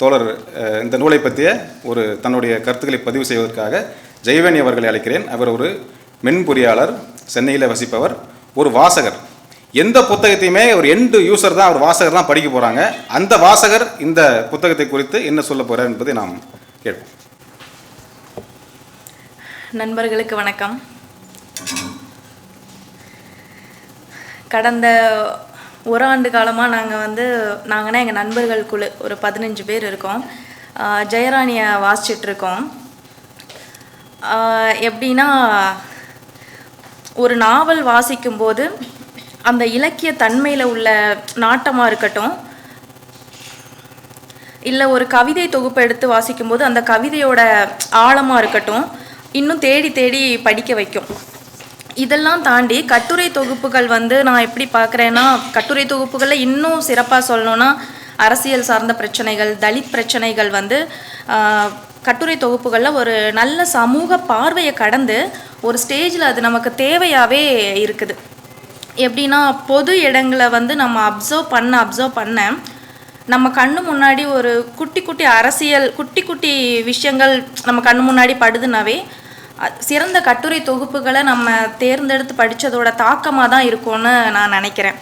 தோழர் இந்த நூலை பற்றிய ஒரு தன்னுடைய கருத்துக்களை பதிவு செய்வதற்காக ஜெயவேணி அவர்களை அழைக்கிறேன். அவர் ஒரு மென்பொறியாளர் சென்னையில் வசிப்பவர் ஒரு வாசகர். எந்த புத்தகத்தையுமே ஒரு எண்டு யூசர் தான் ஒரு வாசகர் தான் படிக்க போகிறாங்க அந்த வாசகர் இந்த புத்தகத்தை குறித்து என்ன சொல்ல போகிறார் என்பதை நாம் கேட்போம். நண்பர்களுக்கு வணக்கம். கடந்த ஒரு ஆண்டு காலமாக நாங்கள் வந்து நாங்கன்னா எங்கள் நண்பர்கள் குழு ஒரு பதினஞ்சு பேர் இருக்கோம். ஜெயராணியை வாசிச்சிட்ருக்கோம். எப்படின்னா ஒரு நாவல் வாசிக்கும்போது அந்த இலக்கிய தன்மையில் உள்ள நாட்டமாக இருக்கட்டும் இல்லை ஒரு கவிதை தொகுப்பு எடுத்து வாசிக்கும்போது அந்த கவிதையோட ஆழமாக இருக்கட்டும் இன்னும் தேடி தேடி படிக்க வைக்கும். இதெல்லாம் தாண்டி கட்டுரை தொகுப்புகள் வந்து நான் எப்படி பார்க்குறேன்னா கட்டுரை தொகுப்புகளில் இன்னும் சிறப்பாக சொல்லணும்னா அரசியல் சார்ந்த பிரச்சனைகள் தலித் பிரச்சனைகள் வந்து கட்டுரை தொகுப்புகளில் ஒரு நல்ல சமூக பார்வையை கடந்து ஒரு ஸ்டேஜில் அது நமக்கு தேவையாகவே இருக்குது. எப்படின்னா பொது இடங்களை வந்து நம்ம அப்சர்வ் பண்ண அப்சர்வ் பண்ண நம்ம கண்ணு முன்னாடி ஒரு குட்டி குட்டி அரசியல் குட்டி குட்டி விஷயங்கள் நம்ம கண்ணு முன்னாடி படுதுனாவே சிறந்த கட்டுரை தொகுப்புகளை நம்ம தேர்ந்தெடுத்து படித்ததோட தாக்கமாக தான் இருக்கும்னு நான் நினைக்கிறேன்.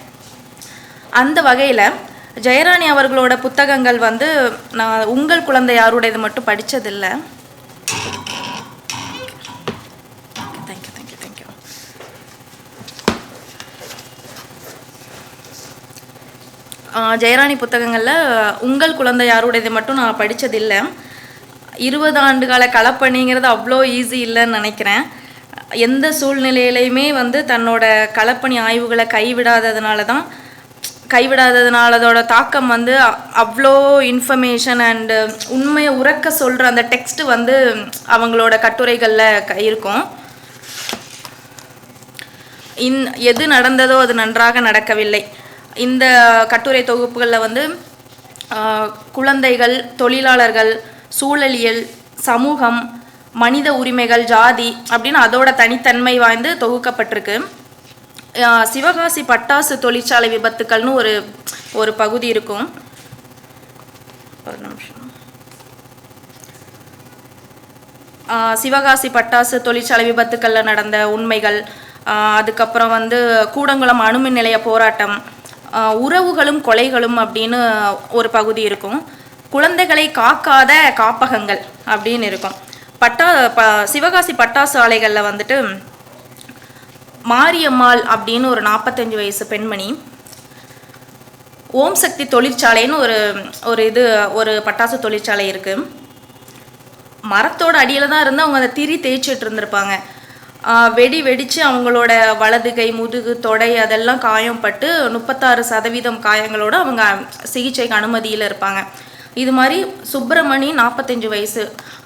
அந்த வகையில் ஜெயராணி அவர்களோட புத்தகங்கள் வந்து நான் உங்கள் குழந்தை யாருடையது மட்டும் படித்ததில்லை ஜெயராணி புத்தகங்களில் உங்கள் குழந்தை யாருடையது மட்டும் நான் படித்ததில்லை இருபது ஆண்டு கால களப்பணிங்கிறது அவ்வளோ ஈஸி இல்லைன்னு நினைக்கிறேன். எந்த சூழ்நிலையிலையுமே வந்து தன்னோட களப்பணி ஆய்வுகளை கைவிடாததுனால தான் கைவிடாததுனால அதோட தாக்கம் வந்து அவ்வளோ இன்ஃபர்மேஷன் அண்டு உண்மையை உறக்க சொல்கிற அந்த டெக்ஸ்ட் வந்து அவங்களோட கட்டுரைகளில் க இருக்கும். இன் எது நடந்ததோ அது நன்றாக நடக்கவில்லை. இந்த கட்டுரை தொகுப்புகளில் வந்து குழந்தைகள் தொழிலாளர்கள் சூழலியல் சமூகம் மனித உரிமைகள் ஜாதி அப்படின்னு அதோட தனித்தன்மை வாய்ந்து தொகுக்கப்பட்டிருக்கு. ஆஹ், சிவகாசி பட்டாசு தொழிற்சாலை விபத்துக்கள்னு ஒரு ஒரு பகுதி இருக்கும். ஒரு நிமிஷம். ஆஹ் சிவகாசி பட்டாசு தொழிற்சாலை விபத்துக்களில் நடந்த உண்மைகள் ஆஹ் அதுக்கப்புறம் வந்து கூடங்குளம் அணுமின் நிலைய போராட்டம் உறவுகளும் கொலைகளும் அப்படின்னு ஒரு பகுதி இருக்கும். குழந்தைகளை காக்காத காப்பகங்கள் அப்படின்னு இருக்கும். பட்டா ப சிவகாசி பட்டாசு ஆலைகளில் வந்துட்டு மாரியம்மாள் அப்படின்னு ஒரு நாற்பத்தஞ்சு வயசு பெண்மணி ஓம் சக்தி தொழிற்சாலைன்னு ஒரு ஒரு இது ஒரு பட்டாசு தொழிற்சாலை இருக்குது மரத்தோட அடியில் தான் இருந்து அவங்க அந்த திரி தேய்ச்சிட்டு இருந்திருப்பாங்க. ஆஹ் வெடி வெடித்து அவங்களோட வலது கை முதுகு தொடை அதெல்லாம் காயம் பட்டு முப்பத்தாறு சதவீதம் காயங்களோட அவங்க சிகிச்சைக்கு அனுமதியில் இருப்பாங்க. இது மாதிரி சுப்பிரமணி நாற்பத்தஞ்சு வயசு.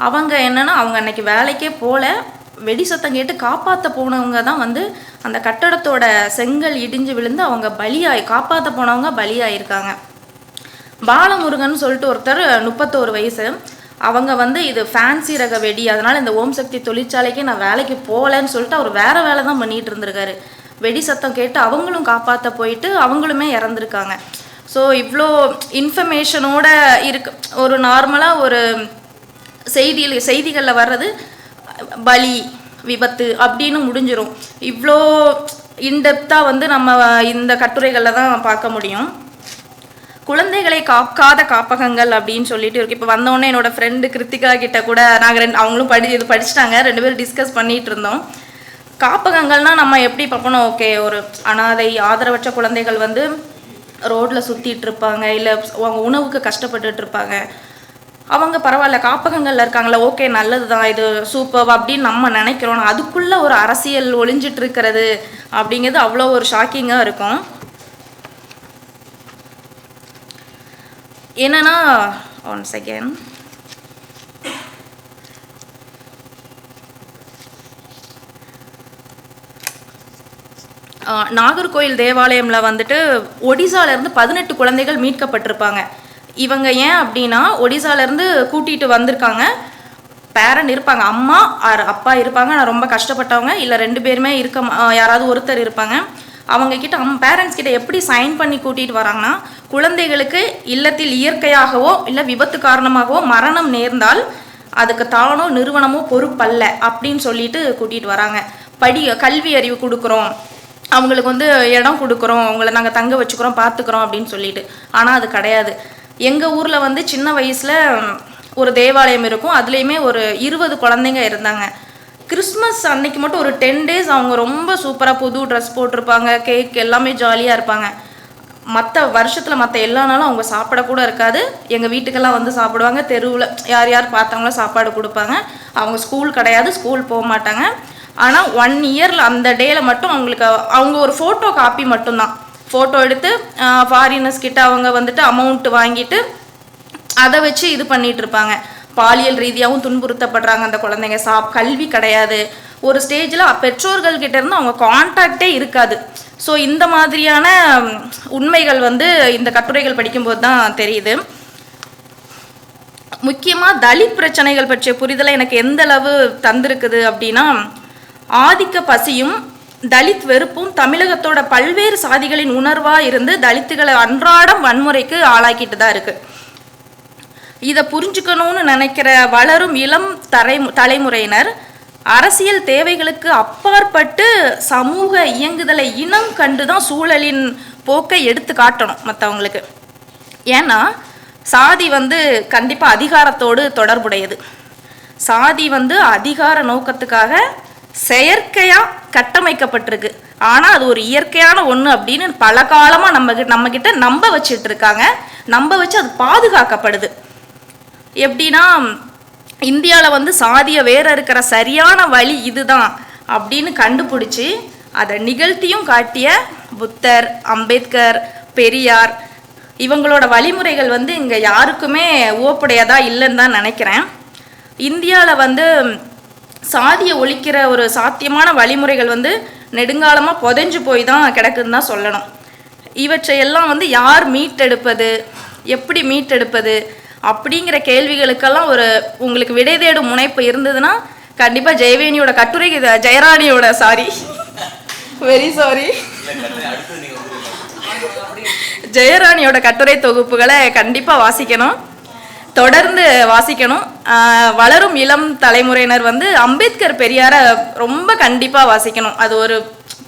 அவங்க என்னன்னா அவங்க அன்னைக்கு வேலைக்கே போல வெடி சத்தம் கேட்டு காப்பாற்ற போனவங்க தான் வந்து அந்த கட்டடத்தோட செங்கல் இடிஞ்சு விழுந்து அவங்க பலியாய் காப்பாற்ற போனவங்க பலியாயிருக்காங்க. பாலமுருகன் சொல்லிட்டு ஒருத்தர் முப்பத்தோரு வயசு. அவங்க வந்து இது ஃபேன்சி ரக வெடி அதனால இந்த ஓம் சக்தி தொழிற்சாலைக்கு நான் வேலைக்கு போகலன்னு சொல்லிட்டு அவர் வேற வேலை தான் பண்ணிட்டு இருந்திருக்காரு. வெடி சத்தம் கேட்டு அவங்களும் காப்பாற்ற போயிட்டு அவங்களுமே இறந்துருக்காங்க. ஸோ இவ்வளோ இன்ஃபர்மேஷனோட இருக்கு. ஒரு நார்மலாக ஒரு செய்தியில் செய்திகளில் வர்றது பலி விபத்து அப்படின்னு முடிஞ்சிடும் இவ்வளோ இன்டெப்த்தாக வந்து நம்ம இந்த கட்டுரைகளில் தான் பார்க்க முடியும். குழந்தைகளை காக்காத காப்பகங்கள் அப்படின்னு சொல்லிட்டு இருக்கு. இப்போ வந்தோடனே என்னோட ஃப்ரெண்டு கிருத்திகா கிட்ட கூட நாங்கள் ரெண்டு அவங்களும் படி இது படிச்சிட்டாங்க. ரெண்டு பேரும் டிஸ்கஸ் பண்ணிட்டு இருந்தோம். காப்பகங்கள்னா நம்ம எப்படி பார்க்கணும்? ஓகே ஒரு அனாதை ஆதரவற்ற குழந்தைகள் வந்து ரோட்டில் சுற்றிட்டு இருப்பாங்க இல்லை அவங்க உணவுக்கு கஷ்டப்பட்டுட்டு இருப்பாங்க அவங்க பரவாயில்ல காப்பகங்களில் இருக்காங்களா ஓகே நல்லது தான் இது சூப்பர் அப்படின்னு நம்ம நினைக்கிறோம். அதுக்குள்ளே ஒரு அரசியல் ஒளிஞ்சிட்டு இருக்கிறது அப்படிங்கிறது அவ்வளோ ஒரு ஷாக்கிங்காக இருக்கும். என்னன்னா ஒன் செகண்ட் நாகர்கோயில் தேவாலயமில் வந்துட்டு ஒடிசாலேருந்து பதினெட்டு குழந்தைகள் மீட்கப்பட்டிருப்பாங்க. இவங்க ஏன் அப்படின்னா ஒடிசாலேருந்து கூட்டிகிட்டு வந்திருக்காங்க. பேரண்ட் இருப்பாங்க. அம்மா ஆர் அப்பா இருப்பாங்க. நான் ரொம்ப கஷ்டப்பட்டவங்க. இல்லை ரெண்டு பேருமே இருக்க யாராவது ஒருத்தர் இருப்பாங்க. அவங்க கிட்ட அம் பேரண்ட்ஸ் கிட்ட எப்படி சைன் பண்ணி கூட்டிகிட்டு வராங்கன்னா குழந்தைகளுக்கு இல்லத்தில் இயற்கையாகவோ இல்லை விபத்து காரணமாகவோ மரணம் நேர்ந்தால் அதுக்கு தானோ நிறுவனமோ பொறுப்பல்ல அப்படின்னு சொல்லிட்டு கூட்டிகிட்டு வராங்க. படி கல்வி அறிவு கொடுக்குறோம். அவங்களுக்கு வந்து இடம் கொடுக்குறோம் அவங்கள நாங்கள் தங்க வச்சுக்கிறோம் பார்த்துக்குறோம் அப்படின்னு சொல்லிட்டு. ஆனால் அது கிடையாது. எங்கள் ஊரில் வந்து சின்ன வயசில் ஒரு தேவாலயம் இருக்கும். அதுலேயுமே ஒரு இருபது குழந்தைங்க இருந்தாங்க. கிறிஸ்மஸ் அன்னைக்கு மட்டும் ஒரு டென் டேஸ் அவங்க ரொம்ப சூப்பராக புது ட்ரெஸ் போட்டிருப்பாங்க. கேக் எல்லாமே ஜாலியாக இருப்பாங்க. மற்ற வருஷத்தில் மற்ற எல்லா நாளும் அவங்க சாப்பிட கூட இருக்காது. எங்கள் வீட்டுக்கெல்லாம் வந்து சாப்பிடுவாங்க. தெருவில் யார் யார் பார்த்தாங்களோ சாப்பாடு கொடுப்பாங்க. அவங்க ஸ்கூல் கிடையாது ஸ்கூல் போக மாட்டாங்க. ஆனால் ஒன் இயரில் அந்த டேயில் மட்டும் அவங்களுக்கு அவங்க ஒரு ஃபோட்டோ காப்பி மட்டும்தான். ஃபோட்டோ எடுத்து ஃபாரினர்ஸ் கிட்ட அவங்க வந்துட்டு அமௌண்ட் வாங்கிட்டு அதை வச்சு இது பண்ணிட்டு இருப்பாங்க. பாலியல் ரீதியாகவும் துன்புறுத்தப்படுறாங்க அந்த குழந்தைங்க. சா கல்வி கிடையாது. ஒரு ஸ்டேஜில் பெற்றோர்கள் கிட்டேருந்து அவங்க கான்டாக்டே இருக்காது. ஸோ இந்த மாதிரியான உண்மைகள் வந்து இந்த கட்டுரைகள் படிக்கும்போது தான் தெரியுது. முக்கியமாக தலித் பிரச்சனைகள் பற்றிய புரிதலை எனக்கு எந்த அளவு தந்திருக்குது அப்படின்னா ஆதிக்க பசியும் தலித் வெறுப்பும் தமிழகத்தோட பல்வேறு சாதிகளின் உணர்வாக இருந்து தலித்துகளை அன்றாடம் வன்முறைக்கு ஆளாக்கிட்டு தான் இருக்குது இதை புரிஞ்சுக்கணும்னு நினைக்கிற வளரும் இளம் தரை தலைமுறையினர் அரசியல் தேவைகளுக்கு அப்பாற்பட்டு சமூக இயங்குதலை இனம் கண்டு தான் சூழலின் போக்கை எடுத்து காட்டணும் மற்றவங்களுக்கு ஏன்னா சாதி வந்து கண்டிப்பாக அதிகாரத்தோடு தொடர்புடையது. சாதி வந்து அதிகார நோக்கத்துக்காக செயற்கையாக கட்டமைக்கப்பட்டிருக்கு. ஆனால் அது ஒரு இயற்கையான ஒன்று அப்படின்னு பல காலமாக நம்ம நம்மக்கிட்ட நம்ப வச்சுட்டு இருக்காங்க. நம்ப வச்சு அது பாதுகாக்கப்படுது. எப்படின்னா இந்தியாவில் வந்து சாதியை வேற இருக்கிற சரியான வழி இதுதான் அப்படின்னு கண்டுபிடிச்சி அதை நிகழ்த்தியும் காட்டிய புத்தர் அம்பேத்கர் பெரியார் இவங்களோட வழிமுறைகள் வந்து இங்கே யாருக்குமே ஓப்புடையதாக இல்லைன்னு தான் நினைக்கிறேன். இந்தியாவில் வந்து சாதியை ஒழிக்கிற ஒரு சாத்தியமான வழிமுறைகள் வந்து நெடுங்காலமாக புதைஞ்சு போய் தான் கிடக்குன்னு தான் சொல்லணும். இவற்றையெல்லாம் வந்து யார் மீட்டெடுப்பது? எப்படி மீட்டெடுப்பது? அப்படிங்கிற கேள்விகளுக்கெல்லாம் ஒரு உங்களுக்கு விடை தேடும் முனைப்பு இருந்ததுன்னா கண்டிப்பாக ஜெயவேணியோட கட்டுரை ஜெயராணியோட சாரி வெரி சாரி ஜெயராணியோட கட்டுரை தொகுப்புகளை கண்டிப்பாக வாசிக்கணும். தொடர்ந்து வாசிக்கணும். வளரும் இளம் தலைமுறையினர் வந்து அம்பேத்கர் பெரியாரை ரொம்ப கண்டிப்பாக வாசிக்கணும். அது ஒரு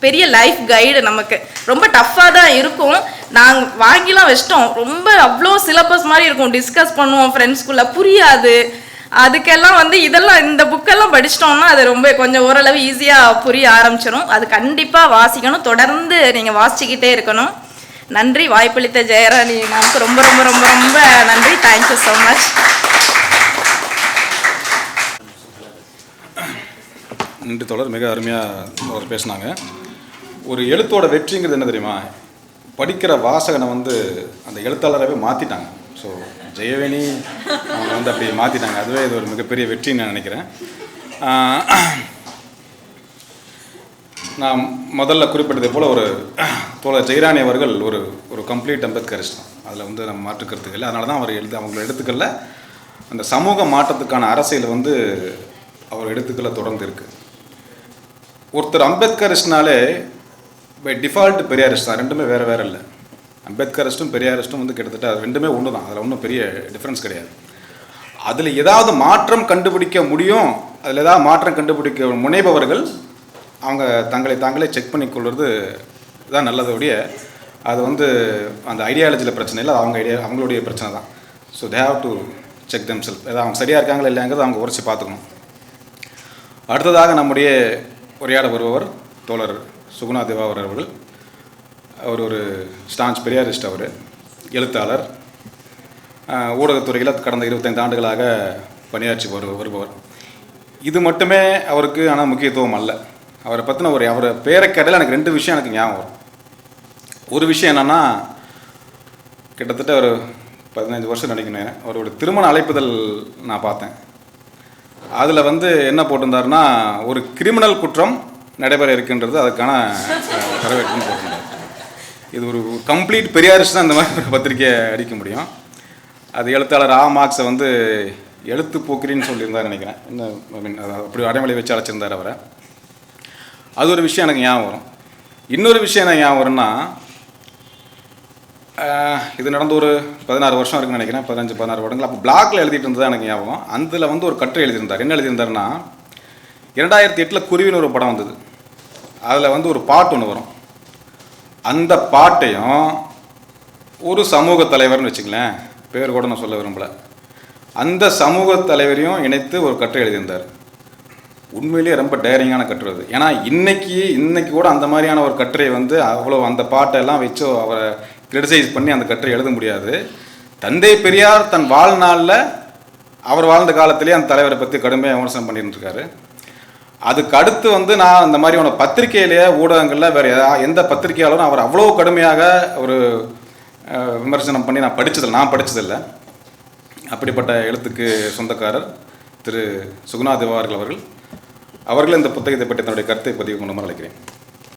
பெரிய லைஃப் கைடு நமக்கு. ரொம்ப டஃப்பாக தான் இருக்கும். நாங்கள் வாங்கிலாம் வச்சிட்டோம். ரொம்ப அவ்வளோ சிலபஸ் மாதிரி இருக்கும். டிஸ்கஸ் பண்ணுவோம் ஃப்ரெண்ட்ஸ்குள்ளே புரியாது. அதுக்கெல்லாம் வந்து இதெல்லாம் இந்த புக்கெல்லாம் படிச்சிட்டோம்னா அது ரொம்ப கொஞ்சம் ஓரளவு ஈஸியாக புரிய ஆரம்பிச்சிடும் அது கண்டிப்பாக வாசிக்கணும். தொடர்ந்து நீங்கள் வாசிச்சுக்கிட்டே இருக்கணும். நன்றி வாய்ப்பளித்த ஜெயராணி நமக்கு ரொம்ப ரொம்ப ரொம்ப ரொம்ப நன்றி. தேங்க்யூ ஸோ மச் நன்றி தொடர் மிக அருமையாக அவர் பேசினாங்க. ஒரு எழுத்தோட வெற்றிங்கிறது என்ன தெரியுமா? படிக்கிற வாசகனை வந்து அந்த எழுத்தாளராகவே மாற்றிட்டாங்க ஸோ ஜெயவேணி அவங்க வந்து அப்படி மாற்றிட்டாங்க அதுவே இது ஒரு மிகப்பெரிய வெற்றின்னு நான் நினைக்கிறேன். நான் முதல்ல குறிப்பிட்டதை போல் ஒரு தோழர் ஜெயராணி அவர்கள் ஒரு ஒரு கம்ப்ளீட் அம்பேத்கரிஸ்ட். தான் அதில் வந்து நம்ம மாற்றுக்கிறதுக்கு இல்லை. அதனால தான் அவர் எழுத அவங்கள எடுத்துக்கல அந்த சமூக மாற்றத்துக்கான அரசியல் வந்து அவர் எடுத்துக்கல தொடர்ந்து இருக்குது ஒருத்தர் அம்பேத்கரிஸ்ட்னாலே பை டிஃபால்ட் பெரியாரிஸ்ட் தான். ரெண்டுமே வேறு வேறு இல்லை. அம்பேத்கரிஸ்ட்டும் பெரியாரிஸ்ட்டும் வந்து கிட்டத்தட்ட அது ரெண்டுமே ஒன்று தான். அதில் ஒன்றும் பெரிய டிஃப்ரென்ஸ் கிடையாது. அதில் ஏதாவது மாற்றம் கண்டுபிடிக்க முடியும் அதில் ஏதாவது மாற்றம் கண்டுபிடிக்க முனைபவர்கள் அவங்க தங்களை தாங்களே செக் பண்ணிக்கொள்வது தான் நல்லதோடைய அது வந்து அந்த ஐடியாலஜியில் பிரச்சனை இல்லை அவங்க ஐடியா அவங்களுடைய பிரச்சனை தான். So they have to check them self ஏதாவது அவங்க சரியாக இருக்காங்களா இல்லைங்கிறத அவங்க உரைச்சி பார்த்துக்கணும். அடுத்ததாக நம்முடைய உரையாட வருபவர் தோழர் சுகுணா தேவாவர் அவர்கள். அவர் ஒரு ஸ்டான்ச் பெரியாரிஸ்ட் அவர் எழுத்தாளர். ஊடகத்துறையில் கடந்த இருபத்தைந்து ஆண்டுகளாக பணியாற்றி வரு வருபவர். இது மட்டுமே அவருக்கு ஆனால் முக்கியத்துவம் அல்ல. அவரை பற்றின ஒரு அவரை பேரை கடையில் எனக்கு ரெண்டு விஷயம் எனக்கு ஞாபகம் வரும். ஒரு விஷயம் என்னென்னா கிட்டத்தட்ட ஒரு பதினஞ்சு வருஷம் நினைக்கிறேன் அவரோட திருமண அழைப்புதல் நான் பார்த்தேன். அதில் வந்து என்ன போட்டிருந்தாருன்னா ஒரு கிரிமினல் குற்றம் நடைபெற இருக்கின்றது அதுக்கான வரவேற்புன்னு போட்டிருந்தார். இது ஒரு கம்ப்ளீட் பெரியாரிஸ் தான் இந்த மாதிரி ஒரு பத்திரிக்கையை அடிக்க முடியும். அது எழுத்தாளர் ஆ மார்க்ஸை வந்து எழுத்து போக்கிரின்னு சொல்லியிருந்தார் நினைக்கிறேன். என்ன ஐ மீன் அப்படி அடைமொழி வச்சு அழைச்சிருந்தார் அவரை. அது ஒரு விஷயம் எனக்கு ஞாபகம் வரும். இன்னொரு விஷயம் என்ன ஞாபகம் வரும்னா இது நடந்து ஒரு பதினாறு வருஷம் இருக்குன்னு நினைக்கிறேன். பதினஞ்சு பதினாறு வருடங்கள். அப்போ பிளாக்ல எழுதிட்டு இருந்தது எனக்கு ஞாபகம் அதில் வந்து ஒரு கட்டுரை எழுதியிருந்தார். என்ன எழுதியிருந்தாருன்னா இரண்டாயிரத்தி எட்டில் குருவின்னு ஒரு படம் வந்தது. அதில் வந்து ஒரு பாட்டு ஒன்று வரும். அந்த பாட்டையும் ஒரு சமூக தலைவர்னு வச்சுங்களேன் பேர் கூட நான் சொல்ல விரும்பல. அந்த சமூக தலைவரையும் இணைத்து ஒரு கட்டுரை எழுதியிருந்தார். உண்மையிலேயே ரொம்ப டேரிங்கான கட்டுரை அது. ஏன்னா இன்னைக்கு இன்னைக்கு கூட அந்த மாதிரியான ஒரு கட்டுரை வந்து அவ்வளோ அந்த பாட்டெல்லாம் வச்சு அவரை கிரிட்டிசைஸ் பண்ணி அந்த கட்டுரை எழுத முடியாது. தந்தை பெரியார் தன் வாழ்நாளில் அவர் வாழ்ந்த காலத்திலேயே அந்த தலைவரை பற்றி கடுமையாக விமர்சனம் பண்ணிட்டு இருக்காரு அதுக்கு அடுத்து வந்து நான் இந்த மாதிரியான பத்திரிகையிலேயே ஊடகங்களில் வேறு எந்த பத்திரிகையாளரும் அவர் அவ்வளோ கடுமையாக ஒரு விமர்சனம் பண்ணி நான் படித்ததில்லை நான் படித்ததில்லை அப்படிப்பட்ட எழுத்துக்கு சொந்தக்காரர் திரு சுகுணா திவார்கள் அவர்கள். அவர்கள் இந்த புத்தகத்தை பற்றி தன்னுடைய கருத்தை பதிவு கொண்டு அழைக்கிறேன்